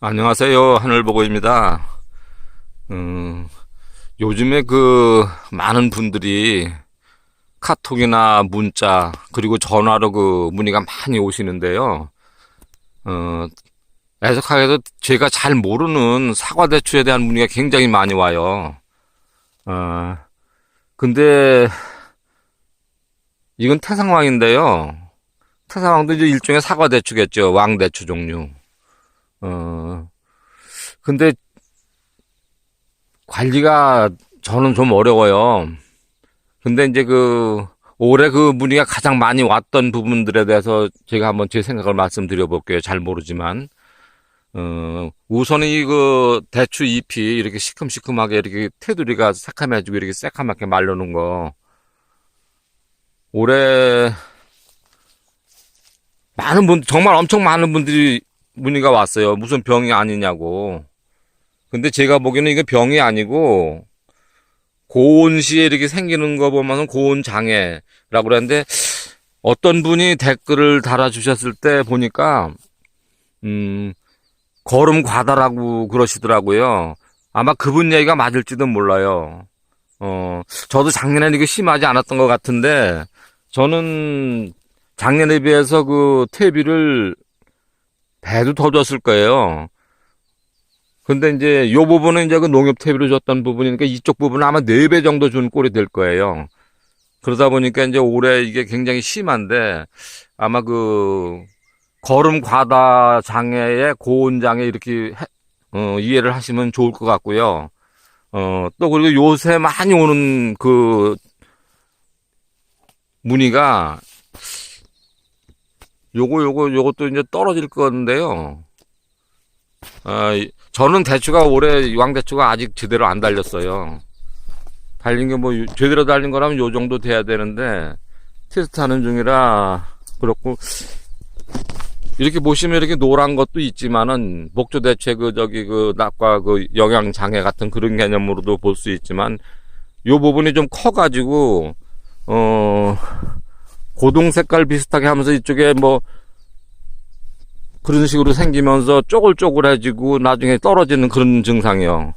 안녕하세요. 하늘보고입니다. 음, 요즘에 그 많은 분들이 카톡이나 문자 그리고 전화로 그 문의가 많이 오시는데요. 어, 애석하게도 제가 잘 모르는 사과 대추에 대한 문의가 굉장히 많이 와요. 어, 근데 이건 태상황인데요. 태상황도 이제 일종의 사과 대추겠죠. 왕 대추 종류. 어, 근데 관리가 저는 좀 어려워요. 근데 이제 그 올해 그 문의가 가장 많이 왔던 부분들에 대해서 제가 한번 제 생각을 말씀드려 볼게요. 잘 모르지만. 어, 우선 이그 대추 잎이 이렇게 시큼시큼하게 이렇게 테두리가 새카매지고 이렇게 새카맣게 말르는 거. 올해 많은 분, 정말 엄청 많은 분들이 문의가 왔어요. 무슨 병이 아니냐고. 근데 제가 보기에는 이게 병이 아니고 고온 시에 이렇게 생기는 거 보면은 고온 장애라고 그러는데 어떤 분이 댓글을 달아주셨을 때 보니까 음 걸음 과다라고 그러시더라고요. 아마 그분 얘기가 맞을지도 몰라요. 어 저도 작년에는 이게 심하지 않았던 것 같은데 저는 작년에 비해서 그 퇴비를 배도 더 줬을 거예요. 근데 이제 요 부분은 이제 그 농협 퇴비로 줬던 부분이니까 이쪽 부분은 아마 4배 정도 준 꼴이 될 거예요. 그러다 보니까 이제 올해 이게 굉장히 심한데 아마 그 걸음 과다 장애의 고온 장애 이렇게 해- 어, 이해를 하시면 좋을 것 같고요. 어, 또 그리고 요새 많이 오는 그 문의가 요거 요거 요것도 이제 떨어질 건데요. 아, 이- 저는 대추가 올해 왕대추가 아직 제대로 안 달렸어요. 달린 게 뭐 제대로 달린 거라면 요 정도 돼야 되는데 테스트 하는 중이라 그렇고 이렇게 보시면 이렇게 노란 것도 있지만은 목조 대추의 그 저기 그 낙과 그 영양 장애 같은 그런 개념으로도 볼 수 있지만 요 부분이 좀 커 가지고 어 고동 색깔 비슷하게 하면서 이쪽에 뭐 그런 식으로 생기면서 쪼글쪼글해지고 나중에 떨어지는 그런 증상이요.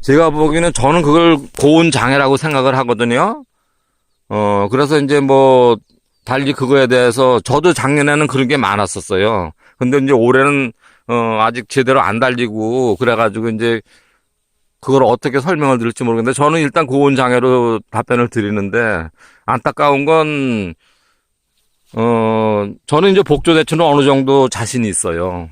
제가 보기에는 저는 그걸 고온 장애라고 생각을 하거든요. 어, 그래서 이제 뭐, 달리 그거에 대해서 저도 작년에는 그런 게 많았었어요. 근데 이제 올해는, 어, 아직 제대로 안 달리고, 그래가지고 이제 그걸 어떻게 설명을 드릴지 모르겠는데 저는 일단 고온 장애로 답변을 드리는데 안타까운 건 어, 저는 이제 복조 대추는 어느 정도 자신이 있어요.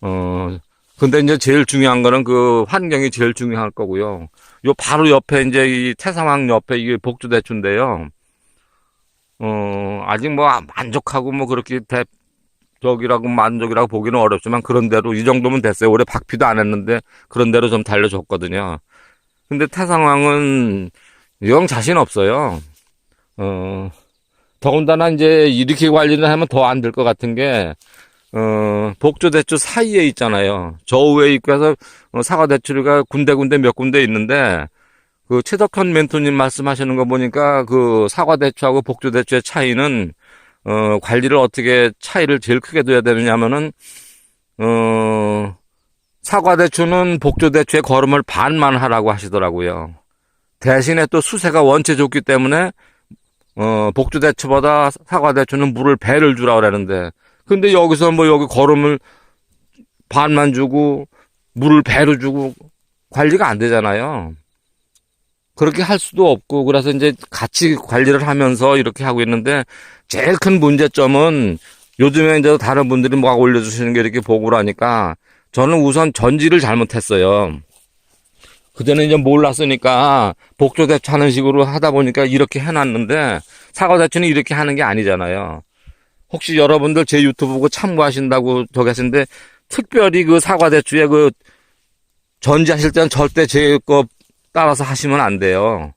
어, 근데 이제 제일 중요한 거는 그 환경이 제일 중요할 거고요. 요 바로 옆에 이제 이 태사망 옆에 이게 복조 대추인데요. 어, 아직 뭐 만족하고 뭐 그렇게 대, 저기라고 만족이라고 보기는 어렵지만 그런 대로 이 정도면 됐어요. 올해 박피도 안 했는데 그런 대로 좀 달려줬거든요. 근데 태상황은 영 자신 없어요. 어, 더군다나 이제 이렇게 관리를 하면 더 안 될 것 같은 게, 어, 복조대추 사이에 있잖아요. 저우에 있고 해서 어, 사과대추가 군데군데 몇 군데 있는데, 그 최덕현 멘토님 말씀하시는 거 보니까 그 사과대추하고 복조대추의 차이는, 어, 관리를 어떻게 차이를 제일 크게 둬야 되느냐 하면은, 어, 사과대추는 복조대추의 걸음을 반만 하라고 하시더라고요. 대신에 또 수세가 원체 좋기 때문에 어, 복주대추보다 사과대추는 물을 배를 주라 그러는데, 근데 여기서 뭐 여기 걸음을 반만 주고, 물을 배로 주고, 관리가 안 되잖아요. 그렇게 할 수도 없고, 그래서 이제 같이 관리를 하면서 이렇게 하고 있는데, 제일 큰 문제점은 요즘에 이제 다른 분들이 막 올려주시는 게 이렇게 보고를 하니까, 저는 우선 전지를 잘못했어요. 그전에 이제 몰랐으니까 복조대추 하는 식으로 하다 보니까 이렇게 해놨는데 사과대추는 이렇게 하는 게 아니잖아요. 혹시 여러분들 제 유튜브 보고 참고하신다고 저기 하시는데 특별히 그 사과 대추에 그 전지하실 때는 절대 제 거 따라서 하시면 안 돼요.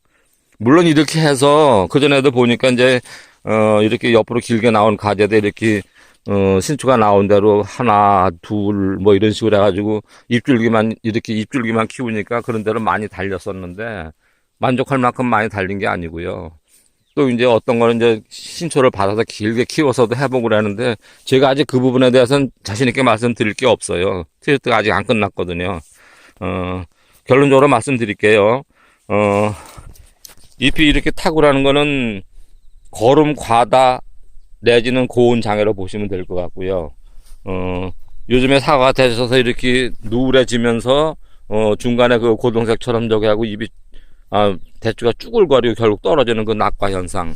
물론 이렇게 해서 그전에도 보니까 이제 어 이렇게 옆으로 길게 나온 가재들 이렇게 어, 신추가 나온 대로 하나, 둘, 뭐 이런 식으로 해가지고 입줄기만, 이렇게 입줄기만 키우니까 그런 대로 많이 달렸었는데 만족할 만큼 많이 달린 게 아니고요. 또 이제 어떤 거는 이제 신초를 받아서 길게 키워서도 해보고 그러는데 제가 아직 그 부분에 대해서는 자신 있게 말씀드릴 게 없어요. 트위트가 아직 안 끝났거든요. 어, 결론적으로 말씀드릴게요. 어, 잎이 이렇게 탁월하는 거는 거름 과다 내지는 고온 장애로 보시면 될 것 같고요. 어, 요즘에 사과가 되셔서 이렇게 누래지면서 어, 중간에 그 고동색처럼 저기 하고 입이 아, 대추가 쭈글거리고 결국 떨어지는 그 낙과 현상.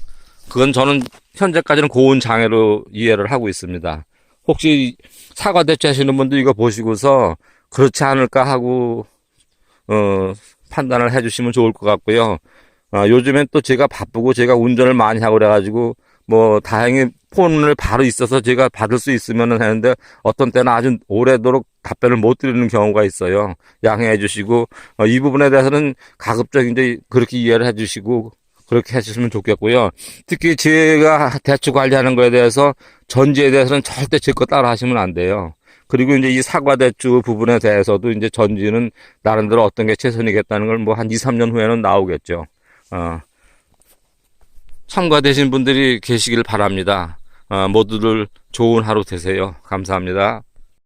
그건 저는 현재까지는 고온 장애로 이해를 하고 있습니다. 혹시 사과 대추 하시는 분들 이거 보시고서 그렇지 않을까 하고 어, 판단을 해주시면 좋을 것 같고요. 아, 요즘엔 또 제가 바쁘고 제가 운전을 많이 하고 그래가지고 뭐 다행히 폰을 바로 있어서 제가 받을 수 있으면은 하는데 어떤 때는 아주 오래도록 답변을 못 드리는 경우가 있어요. 양해해 주시고 어, 이 부분에 대해서는 가급적 이제 그렇게 이해를 해 주시고 그렇게 해주시면 좋겠고요. 특히 제가 대추 관리하는 거에 대해서 전지에 대해서는 절대 제 거 따라 하시면 안 돼요. 그리고 이제 이 사과 대추 부분에 대해서도 이제 전지는 나름대로 어떤 게 최선이겠다는 걸 뭐 한 2, 3년 후에는 나오겠죠. 어. 참가되신 분들이 계시길 바랍니다. 어, 모두들 좋은 하루 되세요. 감사합니다.